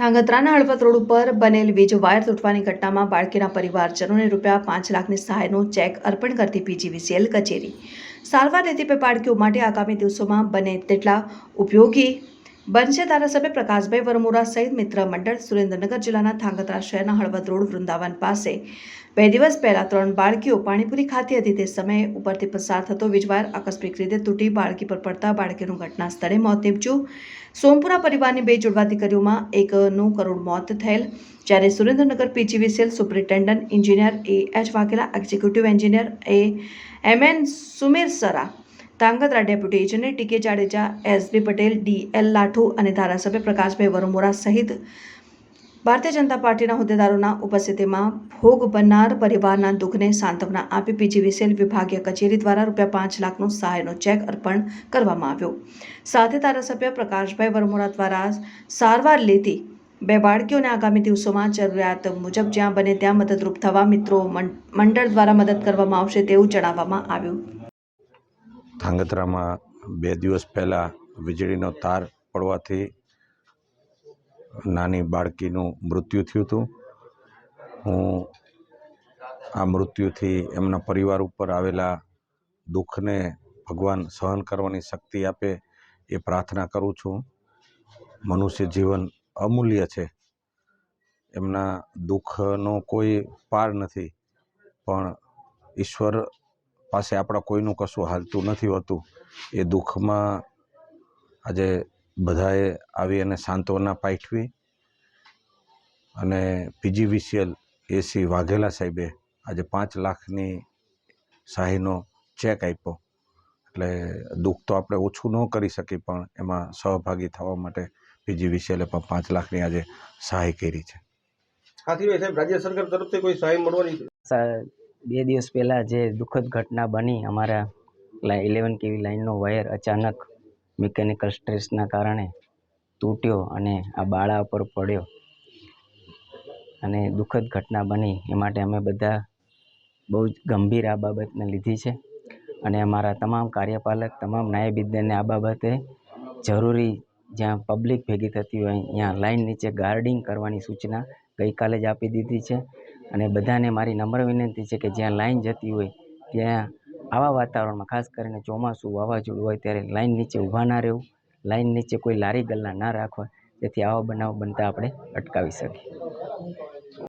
ધાંગધ્રાના Halvad road ઉપર બનેલ વીજ વાયર તૂટવાની ઘટનામાં બાળકીના પરિવારજનોને રૂપિયા પાંચ લાખની સહાયનો ચેક અર્પણ કરતી પીજીવીસીએલ કચેરી. સારવાર લેતી બે બાળકીઓ માટે આગામી દિવસોમાં બને તેટલા ઉપયોગી બનશે ધારાસભ્ય પ્રકાશભાઈ વરમોરા સહિત મિત્ર મંડળ સુરેન્દ્રનગર જિલ્લાના થાંગતરા શહેરના હળવદ રોડ વૃંદાવન પાસે. બે દિવસ પહેલા ત્રણ બાળકીઓ પાણીપુરી ખાતી હતી. તે સમયે ઉપરથી પસાર થતો વીજવાયર આકસ્મિક રીતે તૂટી બાળકી પર પડતા બાળકીનું ઘટના સ્થળે મોત નીપજ્યું. સોમપુરા પરિવારની બે જોડવા દીકરીઓમાં એકનું કરોડ મોત થયેલ. જ્યારે Surendranagar PGVCL superintendent engineer A H Vaghela, executive engineer A M N Sumer Sara Dhrangadhra deputy engineer TK Jadeja, S B Patel, D L Lathu અને ધારાસભ્ય પ્રકાશભાઈ વરમોરા સહિત ભારતીય જનતા પાર્ટીના હોદ્દેદારોના ઉપસ્થિતિમાં ભોગ બનનાર પરિવારના દુઃખને સાંત્વના આપી પીજીવીસીએલ વિભાગીય કચેરી દ્વારા રૂપિયા પાંચ લાખનો સહાયનો ચેક અર્પણ કરવામાં આવ્યો. સાથે ધારાસભ્ય પ્રકાશભાઈ વરમોરા દ્વારા સારવાર લેતી બે બાળકીઓને આગામી દિવસોમાં જરૂરિયાત મુજબ જ્યાં બને ત્યાં મદદરૂપ થવા મિત્રો મંડળ દ્વારા મદદ કરવામાં આવશે તેવું જણાવવામાં આવ્યું. ધાંગધ્રામાં બે દિવસ પહેલાં વીજળીનો તાર પડવાથી નાની બાળકીનું મૃત્યુ થયું હતું. હું આ મૃત્યુથી એમના પરિવાર ઉપર આવેલા દુઃખને ભગવાન સહન કરવાની શક્તિ આપે એ પ્રાર્થના કરું છું. મનુષ્ય જીવન અમૂલ્ય છે. એમના દુઃખનો કોઈ પાર નથી, પણ ઈશ્વર પાસે આપણા કોઈનું કશું હાલતું નથી હોતું. એ દુઃખમાં આજે બધાએ આવી અને સાંત્વના પાઠવી અને પીજીવીસીએલ એસી વાઘેલા સાહેબે આજે પાંચ લાખની સહાયનો ચેક આપ્યો. એટલે દુઃખ તો આપણે ઓછું ન કરી શકીએ પણ એમાં સહભાગી થવા માટે પીજીવીસીએલે પણ પાંચ લાખની આજે સહાય કરી છે. સાહેબ રાજ્ય સરકાર તરફથી કોઈ સહાય મળવાની છે? સા- બે દિવસ પહેલાં જે દુઃખદ ઘટના બની અમારા ઇલેવન કેવી લાઇનનો વાયર અચાનક મિકેનિકલ સ્ટ્રેસના કારણે તૂટ્યો અને આ બાળા ઉપર પડ્યો. અને દુઃખદ ઘટના બની એ માટે અમે બધા બહુ જ ગંભીર આ બાબતને લીધી છે. અને અમારા તમામ કાર્યપાલક, તમામ નાયબિદ્દને આ બાબતે જરૂરી જ્યાં પબ્લિક ભેગી થતી હોય, ત્યાં લાઈન નીચે ગાર્ડિંગ કરવાની સૂચના ગઈકાલે જ આપી દીધી છે. અને બધાને મારી નમ્ર વિનંતી છે કે જ્યાં લાઈન જતી હોય, ત્યાં આવા વાતાવરણમાં, ખાસ કરીને ચોમાસું વાવાઝોડું હોય ત્યારે લાઈન નીચે ઊભા ના રહેવું લાઈન નીચે કોઈ લારી ગલ્લા ના રાખવા, જેથી આવા બનાવ બનતા આપણે અટકાવી શકીએ.